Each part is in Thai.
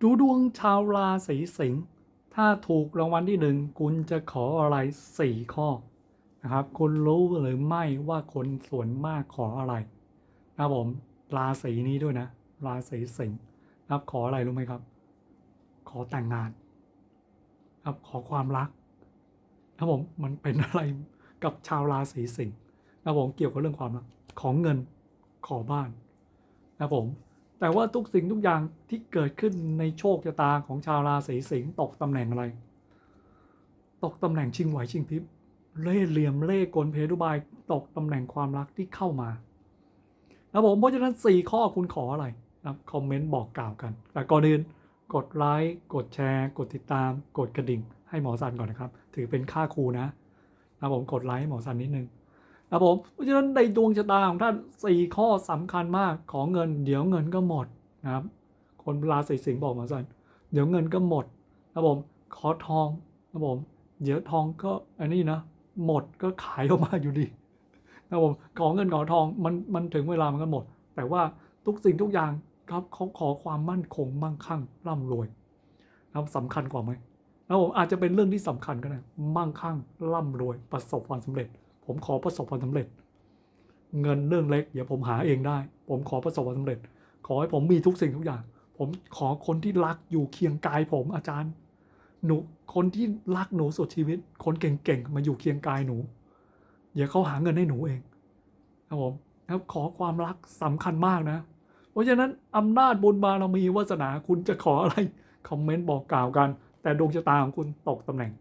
ดูดวงชาวราศีสิงห์ถ้าถูกรางวัลที่หนึ่งคุณจะขออะไรสี่ข้อนะครับ คุณรู้หรือไม่ว่าคนส่วนมากขออะไรนะผมราศีนี้ด้วยนะ ราศีสิงห์นะครับขออะไรรู้ไหมครับ ขอแต่งงานครับขอความรักนะผมมันเป็นอะไรกับชาวราศีสิงห์นะผมเกี่ยวกับเรื่องความรักขอเงินขอบ้านนะผม แต่ว่าทุกสิ่งทุกอย่างที่เกิดขึ้นในโชคชะตาของชาวราศีสิงห์ตกตำแหน่งอะไร ตกตำแหน่งชิงไหวชิงพริบเล่เหลี่ยมเล่กลเพทุบายตกตำแหน่งความรักที่เข้ามานะผมเพราะฉะนั้นสี่ข้อคุณขออะไรนะคอมเมนต์บอกกล่าวกัน แต่ก่อนอื่นกดไลค์กดแชร์ กดติดตาม กดกระดิ่ง ให้หมอสันก่อนนะครับ ถือเป็นค่าครูนะนะผมกดไลค์หมอสันนิดนึง ครับผมเพราะฉะนั้นในดวงชะตาของท่านสี่ข้อสำคัญมากของเงิน เดี๋ยวเงินก็หมดนะครับ คนราศีสิงห์บอกมาสั่นเดี๋ยวเงินก็หมดครับผมขอทองครับผมเดี๋ยวทองก็อันนี้นะหมดก็ขายออกมาอยู่ดีครับผมขอเงินขอทองมันมันถึงเวลามันก็หมด แต่ว่าทุกสิ่งทุกอย่างครับเขาขอความมั่นคงมั่งคั่งร่ำรวยนะครับสำคัญกว่าไหมแล้วผมอาจจะเป็นเรื่องที่สำคัญก็ได้มั่งคั่งร่ำรวยประสบความสำเร็จ ผมขอประสบความสำเร็จ เงินเรื่องเล็กเดี๋ยวผมหาเองได้ ผมขอประสบความสำเร็จ ขอให้ผมมีทุกสิ่งทุกอย่าง ผมขอคนที่รักอยู่เคียงกายผมอาจารย์หนูคนที่รักหนูสุดชีวิต คนเก่งๆมาอยู่เคียงกายหนู เดี๋ยวเขาหาเงินให้หนูเองครับผมครับขอความรักสำคัญมากนะ เพราะฉะนั้นอำนาจบุญบารมีวาสนาคุณจะขออะไร คอมเมนต์บอกกล่าวกัน แต่ดวงชะตาของคุณตกตำแหน่ง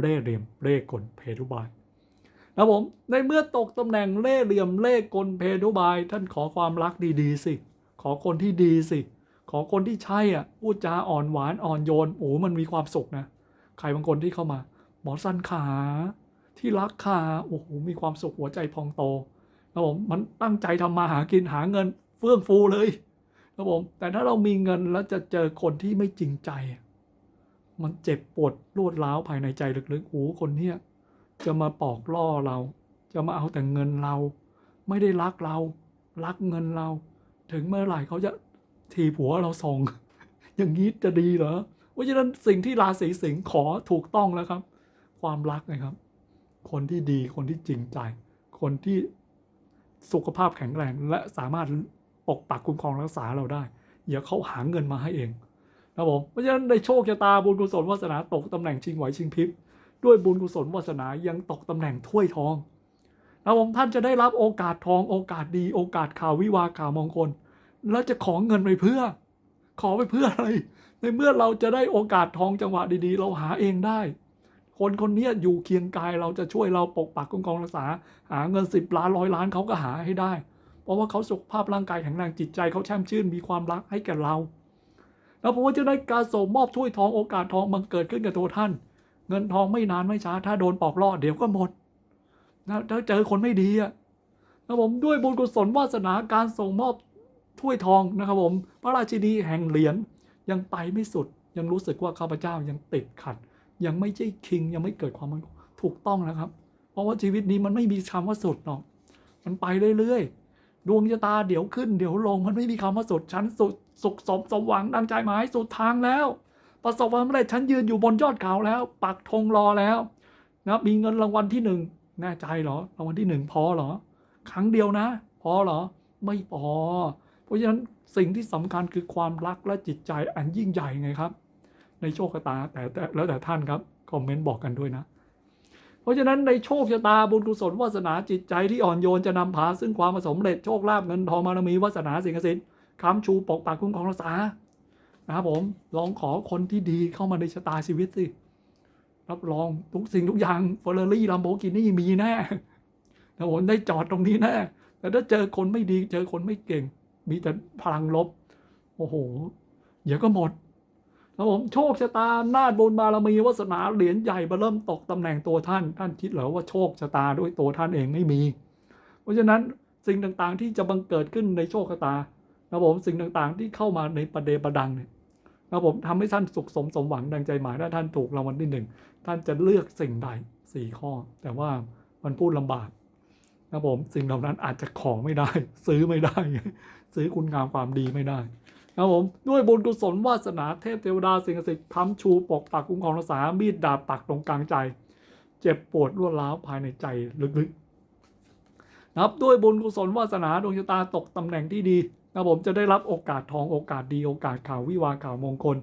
เร่เหลี่ยมเร่กลเพทุบาย นะผมในเมื่อตกตำแหน่งเล่เหลี่ยมเล่กลเพทุบาย ท่านขอความรักดีๆสิ ขอคนที่ดีสิ ขอคนที่ใช่อะพูดจาอ่อนหวานอ่อนโยนโอ้มันมีความสุขนะใครบางคนที่เข้ามา หมอสั้นขาที่รักขาโอ้โหมีความสุขหัวใจพองโตนะผมมันตั้งใจทำมาหากินหาเงินเฟื่องฟูเลยนะผมแต่ถ้าเรามีเงินแล้วจะเจอคนที่ไม่จริงใจ มันเจ็บปวดรวดร้าวภายในใจลึกๆโอ้คนเนี้ย จะมาปอกล่อเรา จะมาเอาแต่เงินเรา ไม่ได้รักเรา รักเงินเรา ถึงเมื่อไหร่เขาจะทีผัวเราส่ง อย่างนี้จะดีเหรอเพราะฉะนั้นสิ่งที่ราศีสิงห์ขอถูกต้องแล้วครับ ความรักนะครับ คนที่ดีคนที่จริงใจ คนที่สุขภาพแข็งแรงและสามารถปกปักคุ้มครองรักษาเราได้เดี๋ยวเขาหาเงินมาให้เองนะผมเพราะฉะนั้นในโชคชะตาบุญกุศลวาสนาตกตำแหน่งชิงไหวชิงพริบ ด้วยบุญกุศลวาสนายังตกตำแหน่งถ้วยทองนะผมท่านจะได้รับโอกาสทองโอกาสดีโอกาสข่าววิวาข่าวมงคล แล้วจะขอเงินไปเพื่อ ขอไปเพื่ออะไร ในเมื่อเราจะได้โอกาสทองจังหวะดีๆ เราหาเองได้ คนคนนี้อยู่เคียงกายเราจะช่วยเราปกปักคุ้มครองรักษา หาเงินสิบล้านร้อยล้านเขาก็หาให้ได้ เพราะว่าเขาสุขภาพร่างกายแข็งแรงจิตใจเขาแช่มชื่นมีความรักให้แก่เรา แล้วผมว่าจะได้การส่งมอบถ้วยทองโอกาสทองมันเกิดขึ้นกับตัวท่าน เงินทองไม่นานไม่ช้า ถ้าโดนปอกล่อเดี๋ยวก็หมดนะถ้าเจอคนไม่ดีอะนะผมด้วยบุญกุศลวาสนาการส่งมอบถ้วยทองนะครับผม พระราชินีแห่งเหรียญยังไปไม่สุด ยังรู้สึกว่าข้าพเจ้ายังติดขัด ยังไม่ใช่คิงยังไม่เกิดความมันถูกต้องแล้วครับ เพราะว่าชีวิตนี้มันไม่มีคำว่าสุดหรอกมันไปเรื่อยๆดวงชะตาเดี๋ยวขึ้น เดี๋ยวลงมันไม่มีคำว่าสุดฉันสุดสุขสมสมหวังดังใจหมายสุดทางแล้ว ประสบความสำเร็จฉันยืนอยู่บนยอดเขาแล้ว ปักธงรอแล้วนะมีเงินรางวัลที่หนึ่งแน่ใจเหรอรางวัลที่หนึ่งพอเหรอ ครั้งเดียวนะ พอเหรอ ไม่พอ เพราะฉะนั้นสิ่งที่สำคัญคือความรักและจิตใจอันยิ่งใหญ่ไงครับ ในโชคชะตาแต่แต่แล้วแต่ท่านครับคอมเมนต์บอกกันด้วยนะ เพราะฉะนั้นในโชคชะตาบุญกุศลวาสนาจิตใจที่อ่อนโยนจะนำพาซึ่งความสำเร็จโชคลาภเงินทองบารมีวาสนาสิ่งศักดิ์สิทธิ์ค้ำชูปกปักคุ้มครองรักษา นะครับผมลองขอคนที่ดีเข้ามาในชะตาชีวิตสิรับรองทุกสิ่งทุกอย่างเฟอร์รารี่ลัมโบกินี่มีแน่นะผมได้จอดตรงนี้แน่แต่ถ้าเจอคนไม่ดีเจอคนไม่เก่ง มีแต่พลังลบ โอ้โห เดี๋ยวก็หมดนะผมโชคชะตานาจบุญบารมีวาสนาเหรียญใหญ่มาเริ่มตกตำแหน่งตัวท่าน ท่านคิดเหรอว่าโชคชะตาด้วยตัวท่านเองไม่มี เพราะฉะนั้นสิ่งต่างๆที่จะบังเกิดขึ้นในโชคชะตานะผมสิ่งต่างๆที่เข้ามาในประเดประดังเนี่ย นะผมทำให้ท่านสุขสมสมหวังดังใจหมายถ้าท่านถูกรางวัลที่หนึ่งท่านจะเลือกสิ่งใดสี่ข้อ แต่ว่ามันพูดลำบากนะผมสิ่งเหล่านั้นอาจจะขอไม่ได้ ซื้อไม่ได้ ซื้อคุณงามความดีไม่ได้นะครับผมด้วยบุญกุศลวาสนาเทพเทวดาสิ่งศักดิ์สิทธิ์ค้ำชูปกปักคุ้มครองรักษามีดดาบปักตรงกลางใจ เจ็บปวดรวดร้าวภายในใจลึกๆนะครับด้วยบุญกุศลวาสนาดวงชะตาตกตำแหน่งที่ดี นะผมจะได้รับโอกาสทองโอกาสดีโอกาสข่าววิวาข่าวมงคล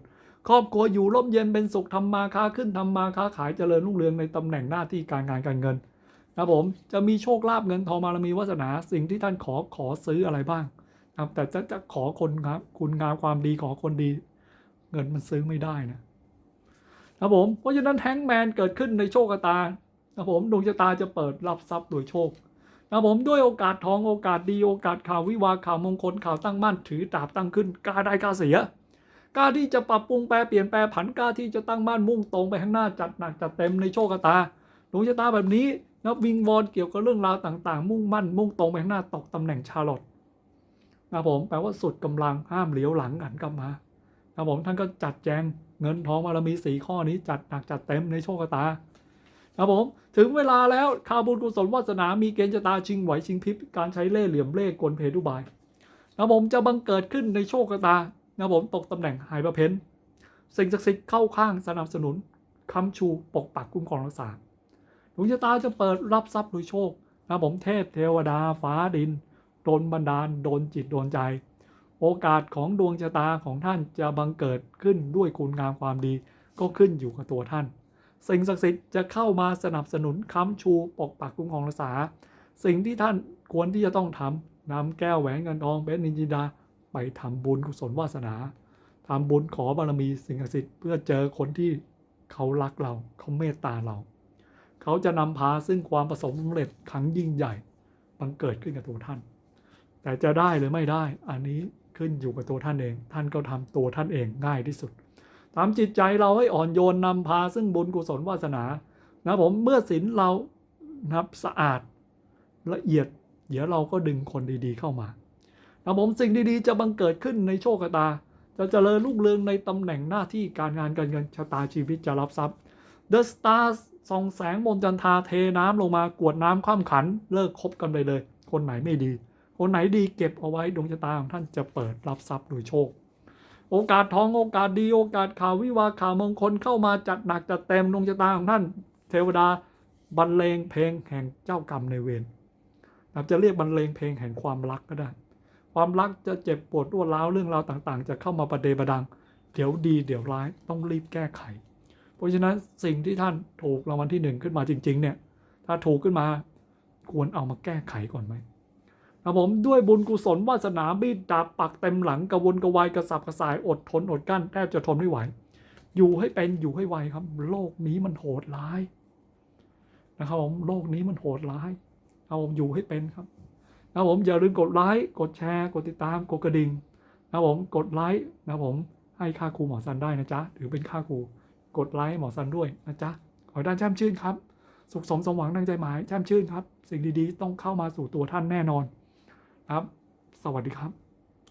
ครอบครัวอยู่ร่มเย็นเป็นสุขทำมาค้าขึ้นทำมาค้าขายเจริญรุ่งเรืองในตำแหน่งหน้าที่การงานการเงินนะผมจะมีโชคลาภเงินทองบารมีวาสนาสิ่งที่ท่านขอขอซื้ออะไรบ้างนะแต่จะจะขอคนครับคุณงามความดีขอคนดี เงินมันซื้อไม่ได้นะครับผมเพราะฉะนั้นแท้งแมนเกิดขึ้นในโชคชะตานะผมดวงชะตาจะเปิดรับทรัพย์โดยโชค นะครับผมด้วยโอกาสทองโอกาสดีโอกาสข่าววิวาข่าวมงคลข่าวตั้งมั่นถือดาบตั้งขึ้นกล้าได้กล้าเสียกล้าที่จะปรับปรุงแปลเปลี่ยนแปลผันกล้าที่จะตั้งมั่นมุ่งตรงไปข้างหน้าจัดหนักจัดเต็มในโชคชะตาดวงชะตาแบบนี้นะวิงวอนเกี่ยวกับเรื่องราวต่างๆ มุ่งมั่น มุ่งตรงไปข้างหน้าตกตำแหน่งชาลอตนะผมแปลว่าสุดกำลังห้ามเหลียวหลังหันกลับมานะผมท่านก็จัดแจงเงินทองบารมีสีข้อนี้จัดหนักจัดเต็มในโชคชะตา นะผม ถึงเวลาแล้วข่าวบุญกุศลวาสนา มีเกณฑ์ชะตาชิงไหวชิงพริบการใช้เล่เหลี่ยมเล่กลเพทุบายนะผมจะบังเกิดขึ้นในโชคชะตานะผมตกตำแหน่งหายประเพ้นสิ่งศักดิ์สิทธิ์เข้าข้างสนับสนุนคำชูปกปักคุ้มครองรักษาดวงชะตาจะเปิดรับทรัพย์โดยโชคนะผมเทพเทวดาฟ้าดินโดนบันดาลโดนจิตโดนใจ โอกาสของดวงชะตาของท่านจะบังเกิดขึ้นด้วยคุณงามความดี ก็ขึ้นอยู่กับตัวท่าน สิ่งศักดิ์สิทธิ์จะเข้ามาสนับสนุนค้ำชูปกปักคุ้มครองรักษา สิ่งที่ท่านควรที่จะต้องทำนำแก้วแหวนเงินทองเพชรนินจินดาไปทำบุญกุศลวาสนาทำบุญขอบารมีสิ่งศักดิ์สิทธิ์เพื่อเจอคนที่เขารักเราเขาเมตตาเรา เขาจะนำพาซึ่งความประสบสำเร็จครั้งยิ่งใหญ่บังเกิดขึ้นกับตัวท่าน แต่จะได้หรือไม่ได้ อันนี้ขึ้นอยู่กับตัวท่านเอง ท่านก็ทำตัวท่านเองง่ายที่สุด ตามจิตใจเราให้อ่อนโยนนำพาซึ่งบุญกุศลวาสนา นะผมเมื่อศีลเรานับสะอาดละเอียด เดี๋ยวเราก็ดึงคนดีๆเข้ามานะผมสิ่งดีๆ จะบังเกิดขึ้นในโชคชะตา จะเจริญรุ่งเรืองในตำแหน่งหน้าที่การงานการเงินชะตาชีวิตจะรับทรัพย์ The Stars ส่องแสงบนจันทาเทน้ำลงมากวดน้ำคว่ำขัน เลิกคบกันไปเลย คนไหนไม่ดี คนไหนดีเก็บเอาไว้ดวงชะตาของท่านจะเปิดรับทรัพย์โดยโชค โอกาสทองโอกาสดีโอกาสข่าววิวาข่าวมงคลเข้ามาจัดหนักจัดเต็มดวงชะตาของท่าน เทวดาบรรเลงเพลงแห่งเจ้ากรรมในเวรนับจะเรียกบรรเลงเพลงแห่งความรักก็ได้ ความรักจะเจ็บปวดรวดร้าวเรื่องราวต่างๆ จะเข้ามาประเดประดัง เดี๋ยวดีเดี๋ยวร้ายต้องรีบแก้ไข เพราะฉะนั้นสิ่งที่ท่านถูกรางวัลที่หนึ่งขึ้นมาจริง ๆ เนี่ย ถ้าถูกขึ้นมาควรเอามาแก้ไขก่อนไหม นะผมด้วยบุญกุศลวาสนาบีดดาบปักเต็มหลังกระวนกระวายกระสับกระส่ายอดทนอดกั้นแทบจะทนไม่ไหว อยู่ให้เป็นอยู่ให้ไวครับ โลกนี้มันโหดร้ายนะครับผมโลกนี้มันโหดร้ายเอาผมอยู่ให้เป็นครับนะครับผมอย่าลืมกดไลค์กดแชร์ กดติดตามกดกระดิ่งนะครับผมกดไลค์นะครับผมให้ค่าครูหมอซันได้นะจ๊ะถือเป็นค่าครูกดไลค์หมอซันด้วยนะจ๊ะขอให้ด้านแช่มชื่นครับ สุขสมสมหวังดังใจหมายแช่มชื่นครับ สิ่งดีๆ ต้องเข้ามาสู่ตัวท่านแน่นอน ครับ สวัสดีครับ